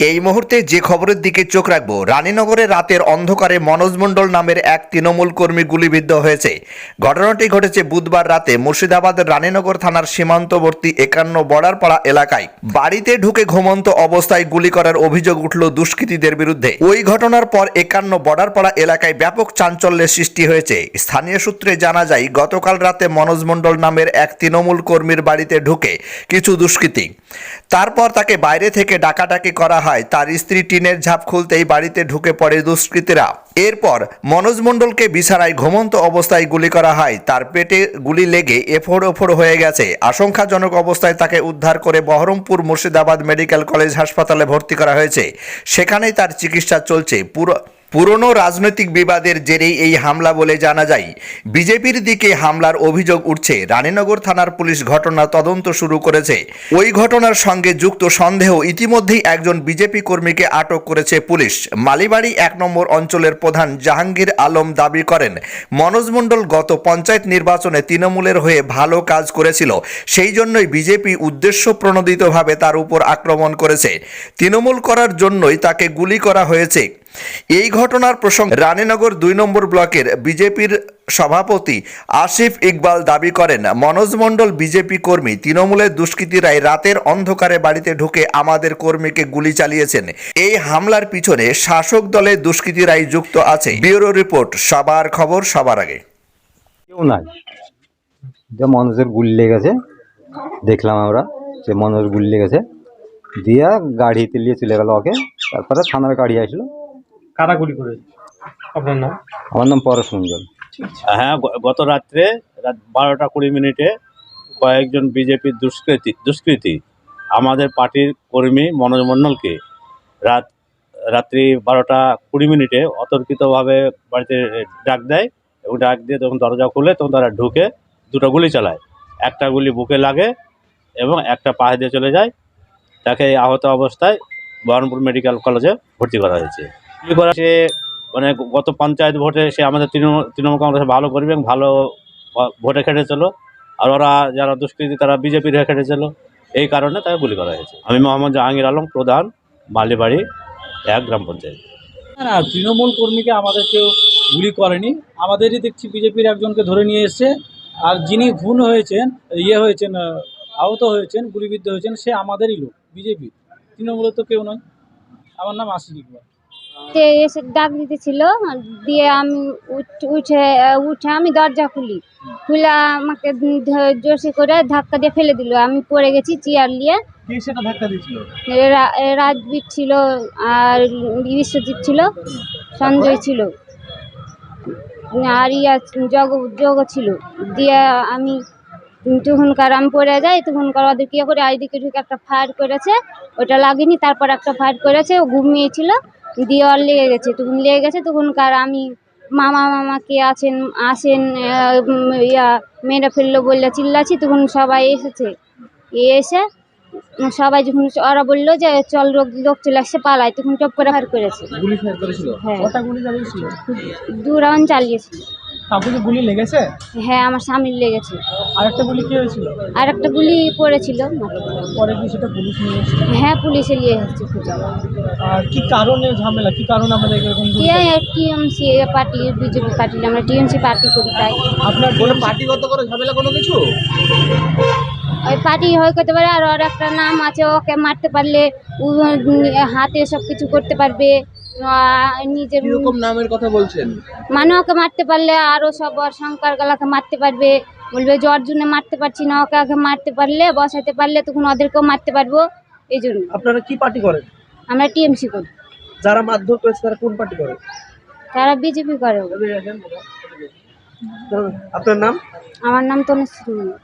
এই মুহূর্তে যে খবরের দিকে চোখ রাখব, রানীনগরে রাতের অন্ধকারে মনোজ মণ্ডল নামের এক তৃণমূল কর্মী গুলিবিদ্ধ হয়েছে। ঘটনাটি ঘটেছে বুধবার রাতে মুর্শিদাবাদের রানীনগর থানার সীমান্তবর্তী একান্ন বর্ডারপাড়া এলাকায়। বাড়িতে ঢুকে ঘুমন্ত অবস্থায় গুলি করার অভিযোগ উঠল দুষ্কৃতীদের বিরুদ্ধে। ওই ঘটনার পর একান্ন বর্ডারপাড়া এলাকায় ব্যাপক চাঞ্চল্যের সৃষ্টি হয়েছে। স্থানীয় সূত্রে জানা যায়, গতকাল রাতে মনোজ মণ্ডল নামের এক তৃণমূল কর্মীর বাড়িতে ঢুকে কিছু দুষ্কৃতী। তারপর তাকে বাইরে থেকে ডাকাডাকি করা হয়, তার স্ত্রী টিনের ঝাঁপ খুলতেই বাড়িতে ঢুকে পড়ে দুষ্কৃতীরা। এরপর মনোজ মণ্ডলকে বিছানায় ঘুমন্ত অবস্থায় গুলি করা হয়। তার পেটে গুলি লেগে এফোড় ওফোড় হয়ে গেছে। আশঙ্কাজনক অবস্থায় তাকে উদ্ধার করে বহরমপুর মুর্শিদাবাদ মেডিকেল কলেজ হাসপাতালে ভর্তি করা হয়েছে। সেখানেই তার চিকিৎসা চলছে। পুরো পুরনো রাজনৈতিক বিবাদের জেরেই এই হামলা বলে জানা যায়। বিজেপির দিকে হামলার অভিযোগ উঠছে। রানীনগর থানার পুলিশ ঘটনা তদন্ত শুরু করেছে। ওই ঘটনার সঙ্গে যুক্ত সন্দেহ ইতিমধ্যেই একজন বিজেপি কর্মীকে আটক করেছে পুলিশ। মালিবাড়ি এক নম্বর অঞ্চলের প্রধান জাহাঙ্গীর আলম দাবি করেন, মনোজ মণ্ডল গত পঞ্চায়েত নির্বাচনে তৃণমূলের হয়ে ভালো কাজ করেছিল। সেই জন্যই বিজেপি উদ্দেশ্য প্রণোদিতভাবে তার উপর আক্রমণ করেছে। তৃণমূল করার জন্যই তাকে গুলি করা হয়েছে। এই ঘটনার প্রসঙ্গে রানীনগর দুই নম্বর ব্লকের বিজেপির সভাপতি আসিফ ইকবাল দাবি করেন, মনোজ মণ্ডল বিজেপি কর্মী, তৃণমূলের দুষ্কৃতীরাই রাতের অন্ধকারে বাড়িতে ঢুকে আমাদের কর্মীকে গুলি চালিয়েছেন। এই হামলার পিছনে শাসক দলের দুষ্কৃতীরাই যুক্ত আছে। ব্যুরো রিপোর্ট, সবার খবর সবার আগে। কেউ নাই। যে মানুষের গুলি লেগেছে, দেখলাম আমরা যে মানুষের গুলি লেগেছে। দিয়ে গাড়িতে নিয়ে চলে গেল ওকে, তারপরে থানার গাড়ি আসলো। কারা। গুলি করেছে আপনার নাম? আমার নাম পরশ মঞ্জল হ্যাঁ গত রাত্রে রাত বারোটা কুড়ি মিনিটে কয়েকজন বিজেপির দুষ্কৃতী দুষ্কৃতী আমাদের পার্টির কর্মী মনোজ মণ্ডলকে রাত রাত্রি বারোটা কুড়ি মিনিটে অতর্কিতভাবে বাড়িতে ডাক দেয় এবং ডাক দিয়ে তখন দরজা খুলে তখন তারা ঢুকে দুটো গুলি চালায়। একটা গুলি বুকে লাগে এবং একটা পায়ে দিয়ে চলে যায়। তাকে আহত অবস্থায় বহরমপুর মেডিকেল কলেজে ভর্তি করা হয়েছে। সে মানে গত পঞ্চায়েত ভোটে সে আমাদের তৃণমূল তৃণমূল কংগ্রেস ভালো করবে এবং ভালো ভোটে খেটেছিল। আর ওরা যারা দুষ্কৃতী, তারা বিজেপির হয়ে খেটেছিল। এই কারণে তাকে গুলি করা হয়েছে। আমি মোহাম্মদ জাহাঙ্গীর আলম, প্রধান, বালিবাড়ি, এক গ্রাম পঞ্চায়েত। না তৃণমূল কর্মীকে আমাদের কেউ গুলি করেনি। আমাদেরই দেখছি বিজেপির একজনকে ধরে নিয়ে এসছে। আর যিনি খুন হয়েছেন ইয়ে হয়েছেন আহত হয়েছেন, গুলিবিদ্ধ হয়েছেন, সে আমাদেরই লোক, বিজেপি। তৃণমূলের তো কেউ নয়। আমার নাম আশিক ইকবাল। তে এসে ডাক দিতেছিল দিয়ে আমি উঠ- উঠে আমি দরজা খুলি। খুলে আমাকে জোরসে করে ধাক্কা দিয়ে ফেলে দিল। আমি পড়ে গেছি চেয়ার নিয়ে। রাজবীর ছিল আর বিশ্বজিৎ ছিল সঞ্জয় ছিল। আর ইয়া জগ জগ ছিল। দিয়ে আমি তখনকার আমি পড়ে যাই তখনকার ওদের কি করে আইদিকে ঢুকে একটা ফায়ার করেছে ওটা লাগেনি তারপর একটা ফায়ার করেছে ও ঘুমিয়েছিল। দিয়ে ওর লেগে গেছে তখন লেগে গেছে তখনকার আমি মামা মামা কে আছেন আসেন ইয়া মেয়েরা ফেলল বললে চিল্লাছি তখন সবাই এসেছে। এসে সবাই যখন ওরা বলল যে চল লোক লোক চলে আসছে পালায় তখন চপ করে ফায়ার করেছে। হ্যাঁ। চালিয়েছিল দু রাউন্ড চালিয়েছে। কাউকে গুলি লেগেছে? হ্যাঁ আমার স্বামীর লেগেছে। আর একটা গুলি কি হয়েছিল? আর একটা গুলি পড়েছিল। পরে কি সেটা পুলিশ নিয়ে হ্যাঁ পুলিশে নিয়ে এসেছে আর কি কারণে ঝামেলা? কি কারণে আমাদের এরকম টিএমসি পার্টি বিজেপি পার্টি আমরা টিএমসি পার্টি করি তাই আপনার কোনো পার্টিগত করে ঝামেলা কোনো কিছু? ওই পার্টি হয়ে করতে পারে আর ওর একটা নাম আছে ওকে মারতে পারলে হাতে সব কিছু করতে পারবে। নিজের কীরকম নামের কথা বলছেন? মানে ওকে মারতে পারলে আরও সব শঙ্কর গলাকে মারতে পারবে। বলবে যে অর্জুনে মারতে পারছি না ওকে আগে মারতে পারলে বসাতে পারলে তখন ওদেরকেও মারতে পারব। এই জন্য। আপনারা কি পার্টি করেন? আমরা টিএমসি করি। যারা মারধর করেছে তারা কোন পার্টি করে? তারা বিজেপি করে। আপনার নাম? আমার নাম তনুশ্রী।